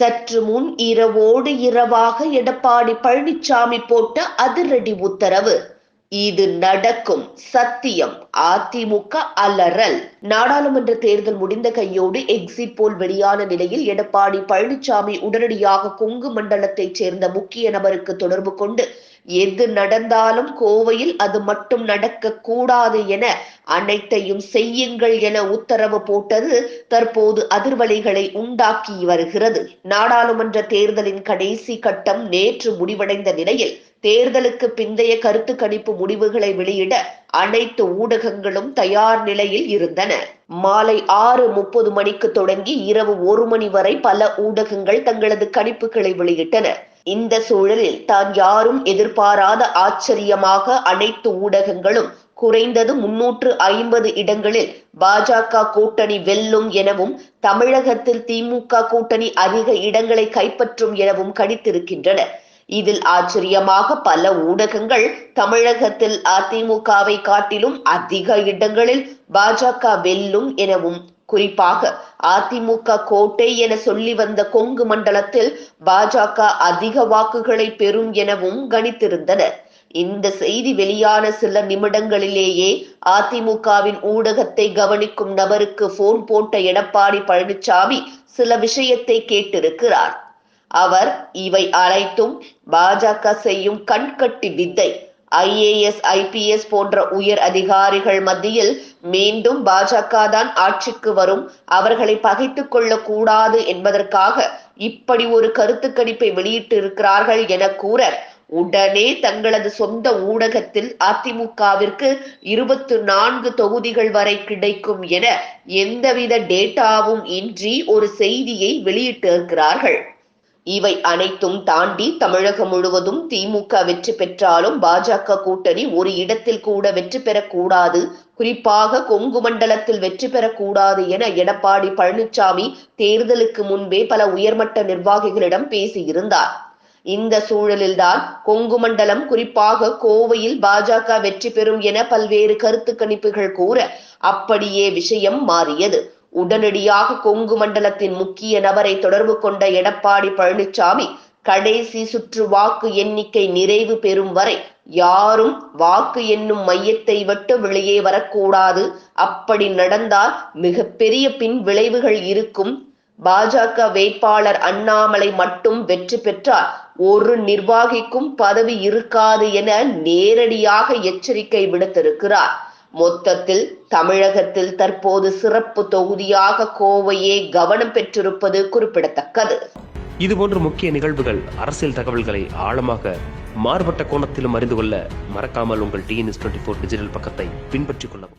சற்று முன் இரவோடு இரவாக எடப்பாடி பழனிசாமி போட்ட அதிரடி உத்தரவு. இது நடக்கும். சத்தியம். அதிமுக அலறல். நாடாளுமன்ற தேர்தல் முடிந்த கையோடு எக்ஸிட் போல் வெளியான நிலையில் எடப்பாடி பழனிசாமி உடனடியாக கொங்கு மண்டலத்தைச் சேர்ந்த முக்கிய நபருக்கு தொடர்பு கொண்டு எது நடந்தாலும் கோவையில் அது மட்டும் நடக்க கூடாது என அனைத்தையும் செய்யுங்கள் என உத்தரவு போட்டது தற்போது அதிர்வலைகளை உண்டாக்கி வருகிறது. நாடாளுமன்ற தேர்தலின் கடைசி கட்டம் நேற்று முடிவடைந்த நிலையில் தேர்தலுக்கு பிந்தைய கருத்து கணிப்பு முடிவுகளை வெளியிட அனைத்து ஊடகங்களும் தயார் நிலையில் இருந்தன. மாலை ஆறு முப்பது மணிக்கு தொடங்கி இரவு ஒரு மணி வரை பல ஊடகங்கள் தங்களது கணிப்புகளை வெளியிட்டன. இந்த சூழலில் தான் யாரும் எதிர்பாராத ஆச்சரியமாக அனைத்து ஊடகங்களும் குறைந்தது முன்னூற்று ஐம்பது இடங்களில் பாஜக கூட்டணி வெல்லும் எனவும் தமிழகத்தில் திமுக கூட்டணி அதிக இடங்களை கைப்பற்றும் எனவும் கணித்திருக்கின்றன. இதில் ஆச்சரியமாக பல ஊடகங்கள் தமிழகத்தில் அதிமுகவை காட்டிலும் அதிக இடங்களில் பாஜக வெல்லும் எனவும் குறிப்பாக அதிமுக கோட்டை என சொல்லி வந்த கொங்கு மண்டலத்தில் பாஜக அதிக வாக்குகளை பெறும் எனவும் கணித்திருந்தனர். இந்த செய்தி வெளியான சில நிமிடங்களிலேயே அதிமுகவின் ஊடகத்தை கவனிக்கும் நபருக்கு போன் போட்ட எடப்பாடி பழனிசாமி சில விஷயத்தை கேட்டிருக்கிறார். அவர் இவை அனைத்தும் பாஜக செய்யும் கண்கட்டி வித்தை. ஐஏஎஸ் ஐபிஎஸ் போன்ற உயர் அதிகாரிகள் மத்தியில் மீண்டும் பாஜக தான் ஆட்சிக்கு வரும். அவர்களை பகைத்துக் கொள்ளக்கூடாது என்பதற்காக இப்படி ஒரு கருத்து கணிப்பை வெளியிட்டிருக்கிறார்கள் என கூற உடனே தங்களது சொந்த ஊடகத்தில் அதிமுகவிற்கு இருபத்து நான்கு தொகுதிகள் வரை கிடைக்கும் என எந்தவித டேட்டாவும் இன்றி ஒரு செய்தியை வெளியிட்டிருக்கிறார்கள். இவை அனைத்தும் தாண்டி தமிழகம் முழுவதும் திமுக வெற்றி பெற்றாலும் பாஜக கூட்டணி ஒரு இடத்தில் கூட வெற்றி பெறக்கூடாது. குறிப்பாக கொங்கு மண்டலத்தில் வெற்றி பெறக்கூடாது என எடப்பாடி பழனிசாமி தேர்தலுக்கு முன்பே பல உயர்மட்ட நிர்வாகிகளிடம் பேசியிருந்தார். இந்த சூழலில்தான் கொங்கு மண்டலம் குறிப்பாக கோவையில் பாஜக வெற்றி பெறும் என பல்வேறு கருத்து கணிப்புகள் கூற அப்படியே விஷயம் மாறியது. உடனடியாக கொங்கு மண்டலத்தின் முக்கிய நபரை தொடர்பு கொண்ட எடப்பாடி பழனிசாமி கடைசி சுற்று வாக்கு எண்ணிக்கை நிறைவு பெறும் வரை யாரும் வாக்கு எண்ணும் மையத்தை விட்டு வெளியே வரக்கூடாது. அப்படி நடந்தால் மிகப்பெரிய பின் விளைவுகள் இருக்கும். பாஜக வேட்பாளர் அண்ணாமலை மட்டும் வெற்றி பெற்றால் ஒரு நிர்வாகிக்கும் பதவி இருக்காது என நேரடியாக எச்சரிக்கை விடுத்திருக்கிறார். மொத்தத்தில் தமிழகத்தில் தற்போது சிறப்பு தொகுதியாக கோவையே கவனம் பெற்றிருப்பது குறிப்பிடத்தக்கது. இதுபோன்ற முக்கிய நிகழ்வுகள் அரசியல் தகவல்களை ஆழமாக மாறுபட்ட கோணத்திலும் அறிந்து கொள்ள மறக்காமல் உங்கள் டிஎன்எஸ் டுவெண்ட்டி ஃபோர் டிஜிட்டல் பக்கத்தை பின்பற்றிக் கொள்ளவும்.